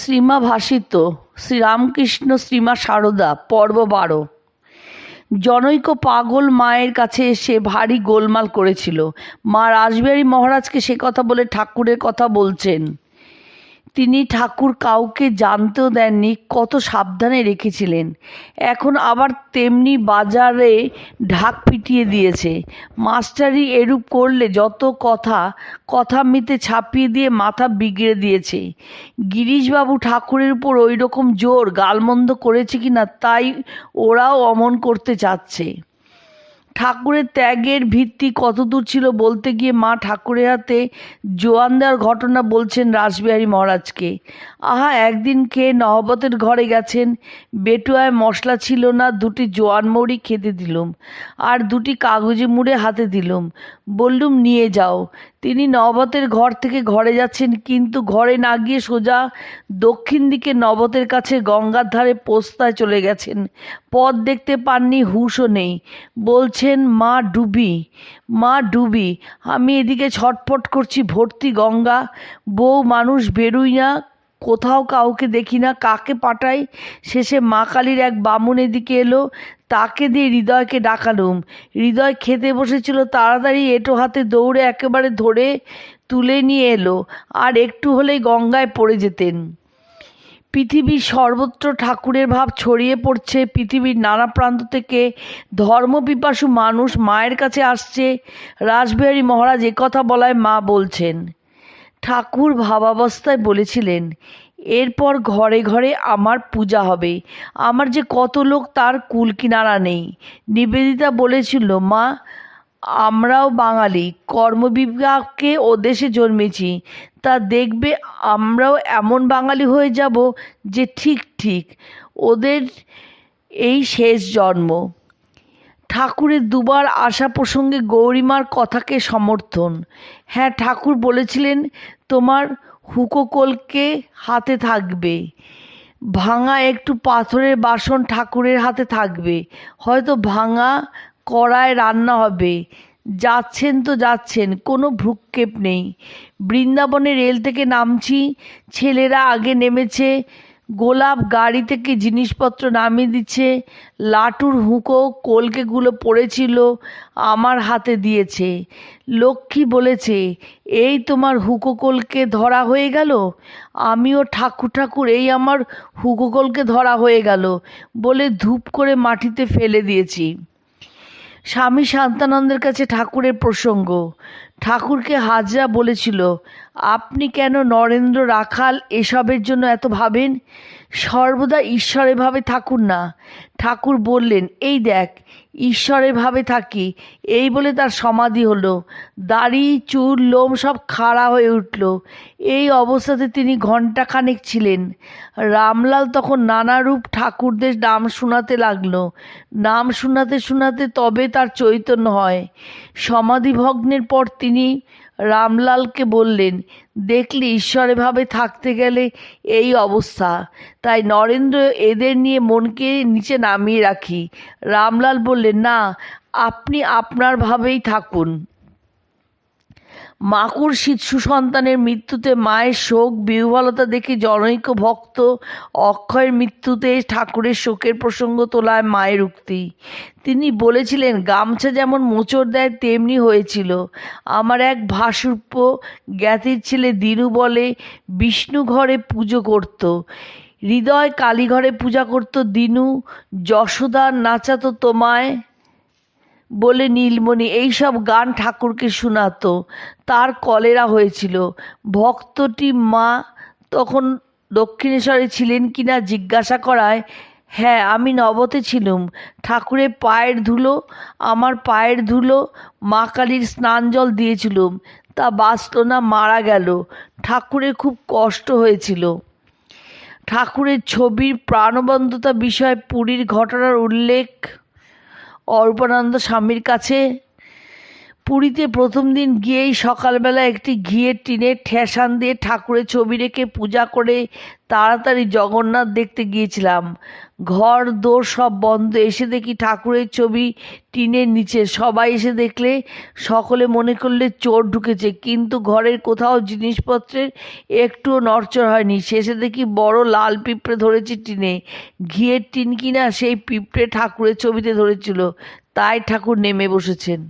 শ্রীমা ভাসিত শ্রীরামকৃষ্ণ শ্রীমা সারদা, পর্ব বারো। জনৈক পাগল মায়ের কাছে এসে ভারী গোলমাল করেছিল। মা রাসবিহারী মহারাজকে সে কথা বলে ঠাকুরের কথা বলছেন। তিনি ঠাকুর কাউকে জানতেও দেননি, কত সাবধানে রেখেছিলেন। এখন আবার তেমনি বাজারে ঢাক পিটিয়ে দিয়েছে। মাস্টারি এরূপ করলে যত কথা কথা মিতে ছাপিয়ে দিয়ে মাথা বিগড়ে দিয়েছে। গিরিশবাবু ঠাকুরের উপর ওই রকম জোর গালমন্দ করেছে কি না তাই ওরাও অমন করতে চাচ্ছে। ঠাকুরের ত্যাগের ভিত্তি কতদূর ছিল বলতে গিয়ে মা ঠাকুরের হাতে জোয়ান দেওয়ার ঘটনা বলছেন রাসবিহারী মহারাজকে। আহা, একদিন খেয়ে নহবতের ঘরে গেছেন, বেটুয়ায় মশলা ছিল না, দুটি জোয়ান মৌরি খেতে দিলুম, আর দুটি কাগজে মুড়ে হাতে দিলুম। বললুম, নিয়ে যাও। তিনি নবতের ঘর থেকে ঘরে যাচ্ছেন, কিন্তু ঘরে না গিয়ে সোজা দক্ষিণ দিকে নবতের কাছে গঙ্গার ধারে পোস্তায় চলে গেছেন। পথ দেখতে পাননি, হুশও নেই। বলছেন, মা ডুবি মা ডুবি, আমি এদিকে ছটফট করছি, ভর্তি গঙ্গা, বউ মানুষ বেরুই না কোথাও কাউকে দেখি না, কাকে পাঠাই? শেষে মা কালীর এক বামুন এদিকে এলো, তাকে দিয়ে হৃদয়কে ডাকালুম। হৃদয় খেতে বসেছিল, তাড়াতাড়ি এটো হাতে দৌড়ে একেবারে ধরে তুলে নিয়ে এলো, আর একটু হলেই গঙ্গায় পড়ে যেতেন। পৃথিবীর সর্বত্র ঠাকুরের ভাব ছড়িয়ে পড়ছে, পৃথিবীর নানা প্রান্ত থেকে ধর্মপিপাসু মানুষ মায়ের কাছে আসছে। রাসবিহারী মহারাজ কথা বলায় মা বলছেন ঠাকুর ভাবাবস্থায় বলেছিলেন, এরপর ঘরে ঘরে আমার পূজা হবে। আমার যে কত লোক তার কুল কিনারা নেই। নিবেদিতা বলেছিল, মা, আমরাও বাঙালি, কর্মবিভাগকে ও দেশে জন্মেছি। তা দেখবে আমরাও এমন বাঙালি হয়ে যাব যে ঠিক ঠিক, ওদের এই শেষ জন্ম। ঠাকুরের দুবার আসা প্রসঙ্গে গৌরীমার কথাকে সমর্থন। হ্যাঁ ঠাকুর বলেছিলেন তোমার হুকোকলকে হাতে থাকবে। ভাঙা একটু পাথরের বাসন ঠাকুরের হাতে থাকবে। হয়তো ভাঙা কড়ায় রান্না হবে। যাচ্ছেন তো যাচ্ছেন, কোনো ভ্রুক্ষেপ নেই। বৃন্দাবনে রেল থেকে নামছি, ছেলেরা আগে নেমেছে গোলাপ গাড়ি থেকে জিনিসপত্র নামিয়ে দিচ্ছে। লাটুর হুঁকো কলকেগুলো পড়েছিল, আমার হাতে দিয়েছে। লক্ষ্মী বলেছে, এই তোমার হুঁকো কলকে ধরা হয়ে গেল? আমিও ঠাকুর ঠাকুর, এই আমার হুঁকো কলকে ধরা হয়ে গেল বলে ধূপ করে মাটিতে ফেলে দিয়েছি। স্বামী শান্তানন্দের কাছে ঠাকুরের প্রসঙ্গ। ঠাকুরকে হাজরা বলেছিল, আপনি কেন নরেন্দ্র রাখাল এসবের জন্য এত ভাবেন? সর্বদা ঈশ্বরের ভাবে থাকুন না। ঠাকুর বললেন, এই দেখ ঈশ্বরের ভাবে থাকি। এই বলে তার সমাধি হলো। দাড়ি, চুল, লোম সব খাড়া হয়ে উঠল। এই অবস্থাতে তিনি ঘণ্টাখানেক ছিলেন। রামলাল তখন নানা রূপ ঠাকুরদের নাম শোনাতে লাগল। নাম শোনাতে শোনাতে তবে তার চৈতন্য হয়। সমাধিভগ্নের পর তিনি রামলালকে বললেন, দেখলি ঈশ্বরেভাবে থাকতে গেলে এই অবস্থা। তাই নরেন্দ্র এদের নিয়ে মনকে নিচে নামিয়ে রাখি। রামলাল বললেন, না, আপনি আপনার ভাবেই থাকুন। মাকুর শীত সুসন্তানের মৃত্যুতে মায়ের শোক, বিহ্বলতা দেখে জনৈক ভক্ত অক্ষয়ের মৃত্যুতে ঠাকুরের শোকের প্রসঙ্গ তোলায় মায়ের উক্তি। তিনি বলেছিলেন, গামছা যেমন মোচড় দেয়, তেমনি হয়েছিল। আমার এক ভাসুপ্য জ্ঞাতির ছেলে দিনু বলে, বিষ্ণু ঘরে পুজো করত। হৃদয় কালীঘরে পূজা করত দিনু, যশোদার নাচাতো তোমায় বলে, নীলমণি, এইসব গান ঠাকুরকে শোনাতো। তার কলেরা হয়েছিল। ভক্তটি মা তখন দক্ষিণেশ্বরে ছিলেন কিনা জিজ্ঞাসা করায় হ্যাঁ আমি নবতে ছিলুম। ঠাকুরের পায়ের ধুলো, আমার পায়ের ধুলো মা কালীর স্নান জল দিয়েছিলুম। তা বাঁচল না, মারা গেল। ঠাকুরের খুব কষ্ট হয়েছিল। ঠাকুরের ছবির প্রাণবন্ততা বিষয়ে পুরীর ঘটনার উল্লেখ অর্পণানন্দ স্বামীর কাছে পুরীতে প্রথম দিন গিয়েই সকালবেলা একটি ঘিয়ের টিনে ঠেসান দিয়ে ঠাকুরের ছবি রেখে পূজা করে তাড়াতাড়ি জগন্নাথ দেখতে গিয়েছিলাম। ঘর, দোর সব বন্ধ। এসে দেখি ঠাকুরের ছবি টিনের নিচে। সবাই এসে দেখলে সকলে মনে করলে চোর ঢুকেছে। কিন্তু ঘরের কোথাও জিনিসপত্রের একটুও নড়চড় হয়নি। শেষে দেখি বড় লাল পিঁপড়ে ধরেছে টিনে। ঘিয়ের টিন কিনা সেই পিঁপড়ে ঠাকুরের ছবিতে ধরেছিল। তাই ঠাকুর নেমে বসেছেন।